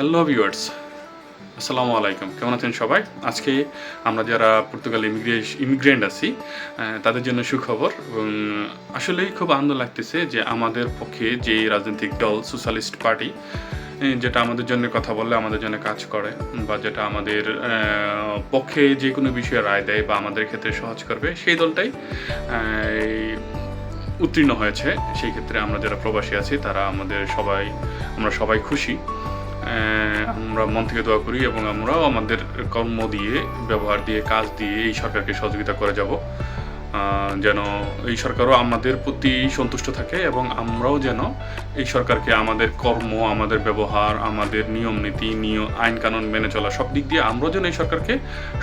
Hello viewers আসসালামু আলাইকুম কেমন আছেন সবাই? আজকে আমরা যারা পর্তুগাল ইমিগ্রেশ ইমিগ্রেন্ট আছি তাদের জন্য সুখবর এবং আসলেই খুব আনন্দ লাগতেছে যে আমাদের পক্ষে যে রাজনৈতিক দল সোশ্যালিস্ট পার্টি যেটা আমাদের জন্য কথা বললে আমাদের জন্য কাজ করে বা যেটা আমাদের পক্ষে যে কোনো বিষয়ে রায় দেয় বা আমাদের ক্ষেত্রে সহজ করবে, সেই দলটাই উত্তীর্ণ হয়েছে। সেই ক্ষেত্রে আমরা যারা প্রবাসী আছি, তারা আমাদের সবাই, আমরা সবাই খুশি। আমরা মন থেকে দোয়া করি এবং আমরাও আমাদের কর্ম দিয়ে, ব্যবহার দিয়ে, কাজ দিয়ে এই সরকারকে সহযোগিতা করে যাব। যেন এই সরকারও আমাদের প্রতি সন্তুষ্ট থাকে এবং আমরাও যেন এই সরকারকে আমাদের কর্ম, আমাদের ব্যবহার, আমাদের নিয়ম নীতি নিয়ম আইন কানুন মেনে চলা সব দিক দিয়ে আমরাও যেন এই সরকারকে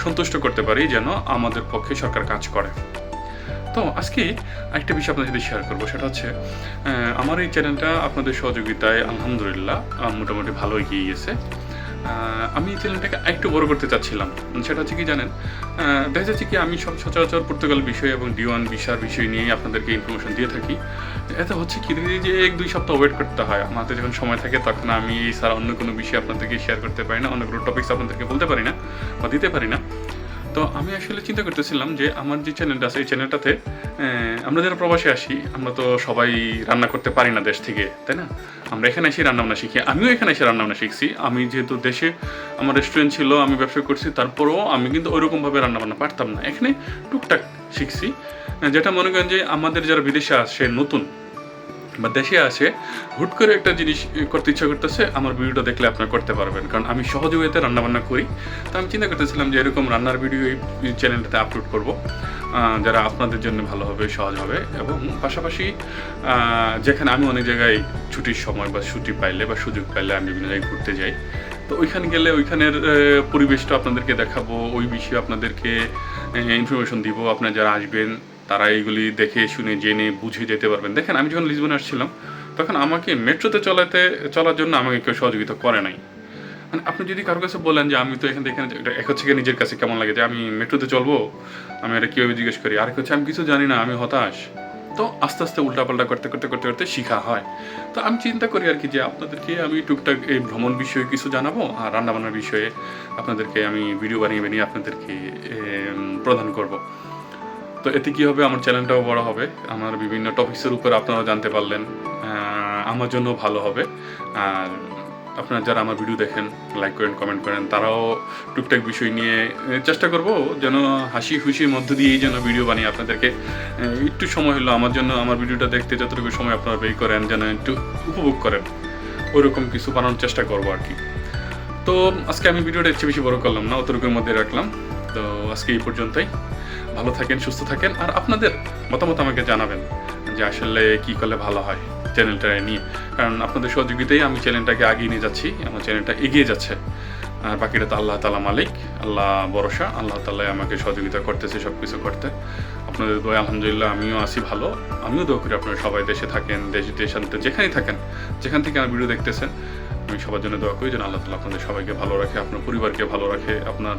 সন্তুষ্ট করতে পারি, যেন আমাদের পক্ষে সরকার কাজ করে। তো আজকে একটা বিষয় আপনাদের সাথে শেয়ার করব। সেটা হচ্ছে আমার এই চ্যানেলটা আপনাদের সহযোগিতায় আলহামদুলিল্লাহ মোটামুটি ভালো এগিয়ে গেছে আমি এই চ্যানেলটাকে একটু বড় করতে চাচ্ছিলাম। সেটা হচ্ছে কি জানেন দেখা যাচ্ছে কি আমি সব সচরাচর পর্তুগাল বিষয় এবং ডিওয়ান ভিসার বিষয় নিয়ে আপনাদেরকে ইনফরমেশন দিয়ে থাকি। এতে হচ্ছে কি যে এক দুই সপ্তাহ ওয়েট করতে হয়, আমাদের যখন সময় থাকে তখন আমি এই ছাড়া অন্য কোনো বিষয় আপনাদেরকে শেয়ার করতে পারি না, অন্য কোনো টপিকস আপনাদেরকে বলতে পারি না বা দিতে পারি না। তো আমি আসলে চিন্তা করতেছিলাম যে আমার যে চ্যানেলটা আছে, এই চ্যানেলটাতে আমরা যারা প্রবাসে আসি, আমরা তো সবাই রান্না করতে পারি না দেশ থেকে, তাই না? আমরা এখানে এসে রান্নাবান্না শিখি, আমিও এখানে এসে রান্নাবান্না শিখছি। আমি যেহেতু দেশে, আমার রেস্টুরেন্ট ছিল, আমি ব্যবসা করছি, তারপরেও আমি কিন্তু ওইরকমভাবে রান্নাবান্না পারতাম না। এখানে টুকটাক শিখছি। যেটা মনে করেন যে আমাদের যারা বিদেশে আসে, নতুন বা দেশে আসে, হুট করে একটা জিনিস করতে ইচ্ছা করতেছে, আমার ভিডিওটা দেখলে আপনারা করতে পারবেন। কারণ আমি সহযোগিতা রান্নাবান্না করি। তো আমি চিন্তা করতেছিলাম যে এরকম রান্নার ভিডিও এই চ্যানেলটাতে আপলোড করব। যারা আপনাদের জন্য ভালো হবে, সহজ হবে। এবং পাশাপাশি যেখানে আমি অনেক জায়গায় ছুটির সময় বা ছুটি পাইলে বা সুযোগ পাইলে আমি বিভিন্ন জায়গায় ঘুরতে যাই। তো ওইখানে গেলে ওইখানের পরিবেশটা আপনাদেরকে দেখাবো, ওই বিষয়ে আপনাদেরকে ইনফরমেশন দিব। আপনারা যারা আসবেন তারা এইগুলি দেখে, শুনে, জেনে, বুঝে যেতে পারবেন। দেখেন, আমি যখন লিসবনে আসছিলাম, তখন আমাকে মেট্রোতে চলাতে, চলার জন্য আমাকে কেউ সহযোগিতা করে নাই। মানে আপনি যদি কারোর কাছে বলেন যে, আমি তো এখান থেকে এক হচ্ছে গিয়ে নিজের কাছে কেমন লাগে যে, আমি মেট্রোতে চলবো, আমি এটা কীভাবে জিজ্ঞেস করি? আরেক হচ্ছে, আমি কিছু জানি না, আমি হতাশ। তো আস্তে আস্তে উল্টাপাল্টা করতে করতে করতে করতে শেখা হয়। তো আমি চিন্তা করি আর কি যে, আপনাদেরকে আমি টুকটাক এই ভ্রমণ বিষয়ে কিছু জানাব, আর রান্নাবান্নার বিষয়ে আপনাদেরকে আমি ভিডিও বানিয়ে বানিয়ে আপনাদেরকে প্রদান করব। তো এতে কি হবে? আমার চ্যানেলটাও বড় হবে। আমার বিভিন্ন টপিক্সের উপর আপনারা জানতে পারলেন আমার জন্য ভালো হবে। আর আপনারা যারা আমার ভিডিও দেখেন লাইক করেন কমেন্ট করেন, তারাও টুকটাক বিষয় নিয়ে চেষ্টা করব যেন হাসি খুশির মধ্য দিয়েই যেন ভিডিও বানিয়ে আপনাদেরকে একটু সময় হলো আমার জন্য, আমার ভিডিওটা দেখতে যতটুকু সময় আপনারা ব্যয় করেন, যেন একটু উপভোগ করেন। ওইরকম কিছু বানানোর চেষ্টা করব আর কি। তো আজকে আমি ভিডিওটা একটু বেশি বড় করলাম না, অতটুকুর মধ্যে রাখলাম। তো আজকে এই পর্যন্তই। ভালো থাকেন, সুস্থ থাকেন, আর আপনাদের মতামত আমাকে জানাবেন যে আসলে কি করলে ভালো হয় চ্যানেলটা নিয়ে। কারণ আপনাদের সহযোগিতায় আমি চ্যানেলটাকে আগিয়ে নিয়ে যাচ্ছি, আমার চ্যানেলটা এগিয়ে যাচ্ছে। আর বাকিটা তো আল্লাহ তালা মালিক, আল্লাহ ভরসা, আল্লাহ তালাই আমাকে সহযোগিতা করতেছে সব কিছু করতে। আপনাদের দোয়া আলহামদুলিল্লাহ আমিও আছি ভালো। আমিও দোয়া করি আপনারা সবাই দেশে থাকেন, দেশ দেশান্তে যেখানেই থাকেন, যেখান থেকে আমার ভিডিও দেখতেছেন। আমি সবার জন্য দোয়া করি যেন আল্লাহ তালা আপনাদের সবাইকে ভালো রাখে, আপনার পরিবারকে ভালো রাখে, আপনার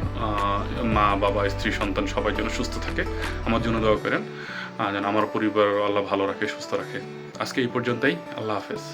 মা, বাবা, স্ত্রী, সন্তান সবাই যেন সুস্থ থাকে। আমার জন্য দোয়া করেন যেন আমার পরিবার আল্লাহ ভালো রাখে, সুস্থ রাখে। আজকে এই পর্যন্তই, আল্লাহ হাফেজ।